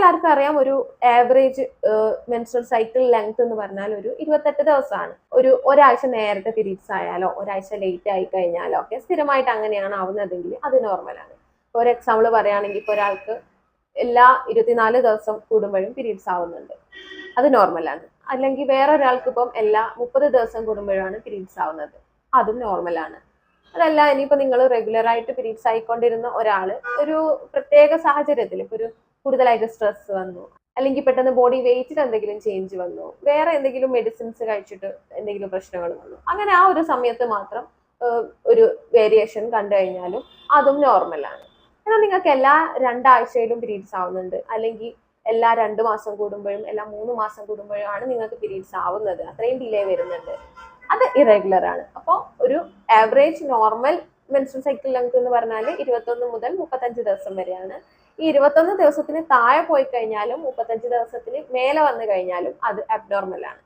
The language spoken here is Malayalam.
എല്ലാവർക്കും അറിയാം ഒരു ആവറേജ് മെൻസ്ട്രൽ സൈക്കിൾ ലെങ്ത് എന്ന് പറഞ്ഞാൽ ഒരു ഇരുപത്തെട്ട് ദിവസമാണ്. ഒരു ഒരാഴ്ച നേരത്തെ പീരീഡ്സ് ആയാലോ ഒരാഴ്ച ലേറ്റ് ആയി കഴിഞ്ഞാലോ ഒക്കെ സ്ഥിരമായിട്ട് അങ്ങനെയാണ് ആവുന്നതെങ്കിൽ അത് നോർമലാണ് ഒരു എക്സാമ്പിൾ പറയുകയാണെങ്കിൽ ഇപ്പോൾ ഒരാൾക്ക് എല്ലാ ഇരുപത്തിനാല് ദിവസം കൂടുമ്പോഴും പീരീഡ്സ് ആവുന്നുണ്ട്. അത് നോർമലാണ് അല്ലെങ്കിൽ വേറെ ഒരാൾക്ക് ഇപ്പം എല്ലാ മുപ്പത് ദിവസം കൂടുമ്പോഴാണ് പീരീഡ്സ് ആവുന്നത്. അതും നോർമലാണ് അതല്ല ഇനിയിപ്പോൾ നിങ്ങൾ റെഗുലറായിട്ട് പീരീഡ്സ് ആയിക്കൊണ്ടിരുന്ന ഒരാൾ ഒരു പ്രത്യേക സാഹചര്യത്തിൽ ഇപ്പോൾ ഒരു കൂടുതലായിട്ട് സ്ട്രെസ് വന്നു. അല്ലെങ്കിൽ പെട്ടെന്ന് ബോഡി വെയിറ്റിൽ എന്തെങ്കിലും ചേഞ്ച് വന്നു. വേറെ എന്തെങ്കിലും മെഡിസിൻസ് കഴിച്ചിട്ട് എന്തെങ്കിലും പ്രശ്നങ്ങൾ വന്നു. അങ്ങനെ ആ ഒരു സമയത്ത് മാത്രം ഒരു വേരിയേഷൻ കണ്ടു കഴിഞ്ഞാലും അതും നോർമലാണ് എന്നാൽ നിങ്ങൾക്ക് എല്ലാ രണ്ടാഴ്ചയിലും പീരീഡ്സ് ആവുന്നുണ്ട്. അല്ലെങ്കിൽ എല്ലാ രണ്ട് മാസം കൂടുമ്പോഴും എല്ലാ മൂന്ന് മാസം കൂടുമ്പോഴും ആണ് നിങ്ങൾക്ക് പീരീഡ്സ് ആവുന്നത്. അത്രയും ഡിലേ വരുന്നുണ്ട്. അത് ഇറഗുലർ ആണ്. അപ്പോൾ ഒരു average normal menstrual cycle length എന്ന് പറഞ്ഞാൽ ഇരുപത്തൊന്ന് മുതൽ മുപ്പത്തഞ്ച് ദിവസം വരെയാണ് ഈ ഇരുപത്തൊന്ന് ദിവസത്തിന് താഴെ പോയി കഴിഞ്ഞാലും മുപ്പത്തഞ്ച് ദിവസത്തിന് മേലെ വന്നു കഴിഞ്ഞാലും അത് അബ്നോർമൽ ആണ്.